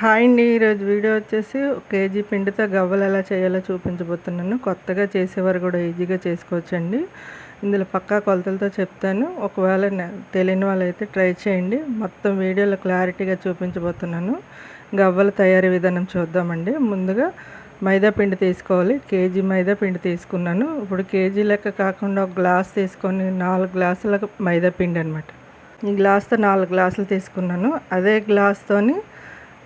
Hi అండి ఈరోజు video వచ్చేసి ఒక కేజీ పిండితో గవ్వలు ఎలా చేయాలో చూపించబోతున్నాను. కొత్తగా చేసేవారు కూడా ఈజీగా చేసుకోవచ్చండి. ఇందులో పక్కా కొలతలతో చెప్తాను. ఒకవేళ తెలియని వాళ్ళైతే ట్రై చేయండి. మొత్తం వీడియోలో క్లారిటీగా చూపించబోతున్నాను. గవ్వల తయారీ విధానం చూద్దామండి. ముందుగా మైదా పిండి తీసుకోవాలి. కేజీ మైదా పిండి తీసుకున్నాను. ఇప్పుడు కేజీ లెక్క కాకుండా ఒక గ్లాస్ తీసుకొని నాలుగు గ్లాసుల మైదా పిండి అనమాట ఈ గ్లాస్తో నాలుగు గ్లాసులు తీసుకున్నాను. అదే గ్లాస్తోని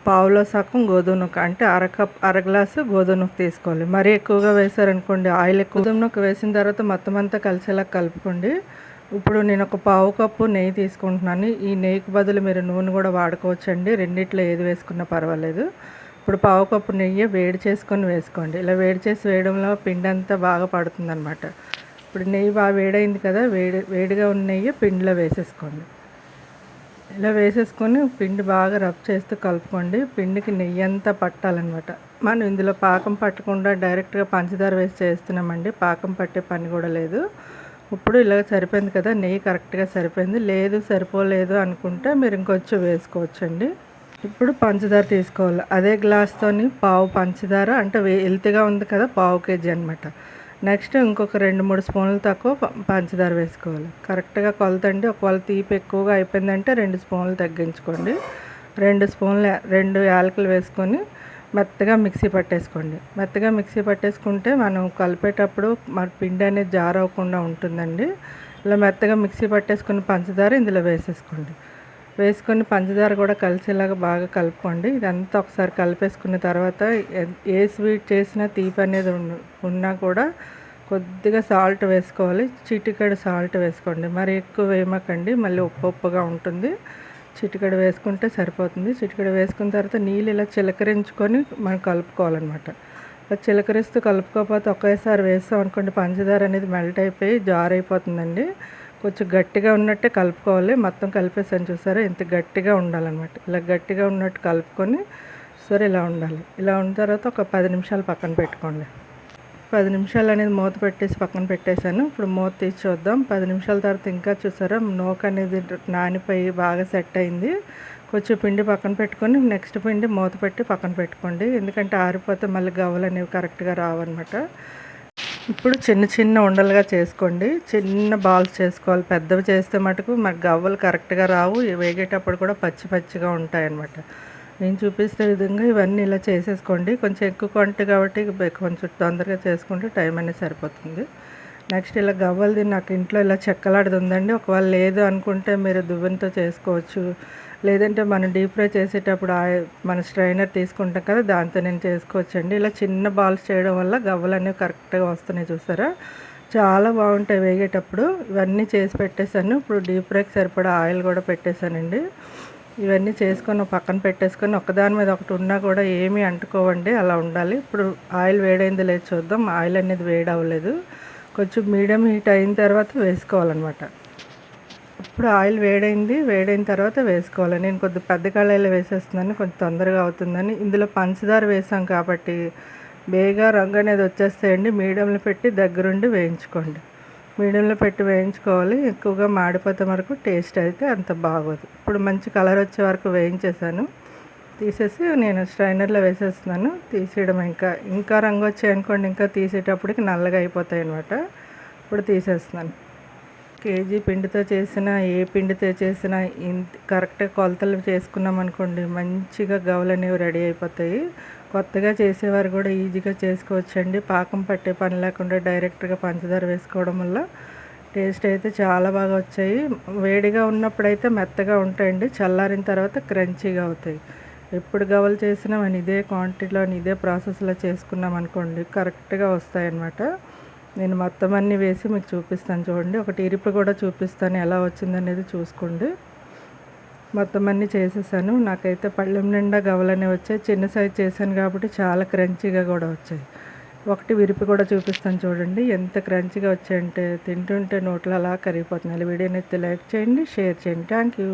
పావులో సగం గోధుమ నూక అంటే అర కప్ అర గ్లాసు గోధుమ నూక తీసుకోవాలి. మరీ ఎక్కువగా వేసారనుకోండి ఆయిల్ ఎక్కువ గోధుమ నూక వేసిన తర్వాత మొత్తం అంతా కలిసేలా కలుపుకోండి. ఇప్పుడు నేను ఒక పావు కప్పు నెయ్యి తీసుకుంటున్నాను. ఈ నెయ్యికి బదులు మీరు నూనె కూడా వాడుకోవచ్చండి. రెండిట్లో ఏది వేసుకున్నా పర్వాలేదు. ఇప్పుడు పావు కప్పు నెయ్యి వేడి చేసుకొని వేసుకోండి. ఇలా వేడి చేసి వేయడంలో పిండి అంతా బాగా పడుతుందన్నమాట. ఇప్పుడు నెయ్యి బాగా వేడైంది కదా వేడి వేడిగా ఉన్న నెయ్యి పిండిలో వేసేసుకోండి. ఇలా వేసేసుకొని పిండి బాగా రబ్ చేస్తూ కలుపుకోండి. పిండికి నెయ్యి అంతా పట్టాలన్నమాట. మనం ఇందులో పాకం పట్టకుండా డైరెక్ట్గా పంచదార వేసి చేస్తున్నామండి. పాకం పట్టే పని కూడా లేదు. ఇప్పుడు ఇలా సరిపోయింది కదా నెయ్యి కరెక్ట్గా సరిపోయింది. లేదు సరిపోలేదు అనుకుంటే మీరు ఇంకొంచెం వేసుకోవచ్చండి. ఇప్పుడు పంచదార తీసుకోవాలి. అదే గ్లాస్తోని పావు పంచదార అంటే హెల్తీగా ఉంది కదా పావు కేజీ అనమాట నెక్స్ట్ ఇంకొక రెండు మూడు స్పూన్లు తక్కువ పంచదార వేసుకోవాలి. కరెక్ట్గా కొలతండి. ఒకవేళ తీపి ఎక్కువగా అయిపోయిందంటే రెండు స్పూన్లు తగ్గించుకోండి. రెండు స్పూన్లు రెండు యాలకులు వేసుకొని మెత్తగా మిక్సీ పట్టేసుకోండి. మెత్తగా మిక్సీ పట్టేసుకుంటే మనం కలిపేటప్పుడు మన పిండి అనేది జారవకుండా ఉంటుందండి. ఇలా మెత్తగా మిక్సీ పట్టేసుకుని పంచదార ఇందులో వేసేసుకోండి. వేసుకొని పంచదార కూడా కలిసేలాగా బాగా కలుపుకోండి. ఇదంతా ఒకసారి కలిపేసుకున్న తర్వాత ఏ స్వీట్ చేసినా తీపి అనేది ఉన్నా కూడా కొద్దిగా సాల్ట్ వేసుకోవాలి. చిటికెడు సాల్ట్ వేసుకోండి. మరి ఎక్కువ వేయమకండి. మళ్ళీ ఉప్పు ఉప్పుగా ఉంటుంది. చిటికెడు వేసుకుంటే సరిపోతుంది. చిటికెడు వేసుకున్న తర్వాత నీళ్ళు ఇలా చిలకరించుకొని మనం కలుపుకోవాలన్నమాట. చిలకరిస్తూ కలుపుకోకపోతే ఒకేసారి వేస్తాం అనుకోండి పంచదార అనేది మెల్ట్ అయిపోయి జార్ అయిపోతుందండి కొంచెం గట్టిగా ఉన్నట్టే కలుపుకోవాలి. మొత్తం కలిపేసాను చూసారా? ఇంత గట్టిగా ఉండాలన్నమాట. ఇలా గట్టిగా ఉన్నట్టు కలుపుకొని సరే ఇలా ఉండాలి. ఇలా ఉన్న తర్వాత ఒక పది నిమిషాలు పక్కన పెట్టుకోండి. పది నిమిషాలు అనేది మూత పెట్టేసి పక్కన పెట్టేశాను. ఇప్పుడు మూత తీసి చూద్దాం. పది నిమిషాల తర్వాత ఇంకా చూసారా? నోక అనేది నానిపోయి బాగా సెట్ అయింది. కొంచెం పిండి పక్కన పెట్టుకొని నెక్స్ట్ పిండి మూత పెట్టి పక్కన పెట్టుకోండి. ఎందుకంటే ఆరిపోతే మళ్ళీ గవ్వలు అనేవి కరెక్ట్గా రావన్నమాట. ఇప్పుడు చిన్న చిన్న ఉండలుగా చేసుకోండి. చిన్న బాల్స్ చేసుకోవాలి. పెద్దవి చేస్తే మటుకు మాకు గవ్వలు కరెక్ట్గా రావు. వేగేటప్పుడు కూడా పచ్చి పచ్చిగా ఉంటాయి అన్నమాట నేను చూపిస్తే విధంగా ఇవన్నీ ఇలా చేసేసుకోండి. కొంచెం ఎక్కువ క్వాంటిటీ కాబట్టి కొంచెం తొందరగా చేసుకుంటే టైం అనేది సరిపోతుంది. నెక్స్ట్ ఇలా గవ్వలది నాకు ఇంట్లో ఇలా చెక్కలాడది ఉందండి ఒకవేళ లేదు అనుకుంటే మీరు దువ్వెనతో చేసుకోవచ్చు. లేదంటే మనం డీప్ ఫ్రై చేసేటప్పుడు మన స్ట్రైనర్ తీసుకుంటాం కదా దాంతో నేను చేసుకోవచ్చండి. ఇలా చిన్న బాల్స్ చేయడం వల్ల గవ్వలు అనేవి కరెక్ట్గా వస్తున్నాయి చూసారా? చాలా బాగుంటాయి వేగేటప్పుడు. ఇవన్నీ చేసి పెట్టేశాను. ఇప్పుడు డీప్ ఫ్రైకి సరిపడా ఆయిల్ కూడా పెట్టేశానండి. ఇవన్నీ చేసుకొని పక్కన పెట్టేసుకొని ఒకదాని మీద ఒకటి ఉన్నా కూడా ఏమీ అంటుకోవండి అలా ఉండాలి. ఇప్పుడు ఆయిల్ వేడైంది లేదు చూద్దాం. ఆయిల్ అనేది వేడి అవ్వలేదు కొంచెం మీడియం హీట్ అయిన తర్వాత వేసుకోవాలన్నమాట. ఇప్పుడు ఆయిల్ వేడైంది వేడైన తర్వాత వేసుకోవాలి. నేను కొద్ది పెద్ద కళాయిలో వేసేస్తున్నాను కొంచెం తొందరగా అవుతుందని. ఇందులో పంచదార వేసాం కాబట్టి బేగా రంగు అనేది వచ్చేస్తాయండి. మీడియంలో పెట్టి దగ్గరుండి వేయించుకోండి. మీడియంలో పెట్టి వేయించుకోవాలి. ఎక్కువగా మాడిపోతే వరకు టేస్ట్ అయితే అంత బాగోదు. ఇప్పుడు మంచి కలర్ వచ్చే వరకు వేయించేసాను. తీసేసి నేను స్ట్రైనర్లో వేసేస్తున్నాను. తీసేయడం ఇంకా ఇంకా రంగు వచ్చాయి అనుకోండి ఇంకా తీసేటప్పటికి నల్లగా అయిపోతాయి అనమాట ఇప్పుడు తీసేస్తున్నాను. కేజీ పిండితో చేసిన ఏ పిండితో చేసినా ఇంత కరెక్ట్గా కొలతలు చేసుకున్నాం అనుకోండి మంచిగా గవలు అనేవి రెడీ అయిపోతాయి. కొత్తగా చేసేవారు కూడా ఈజీగా చేసుకోవచ్చండి. పాకం పట్టే పని లేకుండా డైరెక్ట్గా పంచదార వేసుకోవడం వల్ల టేస్ట్ అయితే చాలా బాగా వచ్చాయి. వేడిగా ఉన్నప్పుడైతే మెత్తగా ఉంటాయండి చల్లారిన తర్వాత క్రంచీగా అవుతాయి. ఎప్పుడు గవలు చేసినా మనం ఇదే క్వాంటిటీలో ఇదే ప్రాసెస్లో చేసుకున్నాం అనుకోండి కరెక్ట్గా వస్తాయన్నమాట. నేను మొత్తం అన్నీ వేసి మీకు చూపిస్తాను చూడండి. ఒకటి ఇరుపు కూడా చూపిస్తాను ఎలా వచ్చిందనేది చూసుకోండి. మొత్తం అన్నీ చేసేసాను. నాకైతే పళ్ళెం నిండా గవలనే వచ్చాయి. చిన్న సైజ్ చేశాను కాబట్టి చాలా క్రంచీగా కూడా వచ్చాయి. ఒకటి విరిపి కూడా చూపిస్తాను చూడండి. ఎంత క్రంచిగా వచ్చాయంటే తింటుంటే నోట్లో అలా కరిగిపోతున్నాయి. వీడియోని అయితే లైక్ చేయండి షేర్ చేయండి. Thank you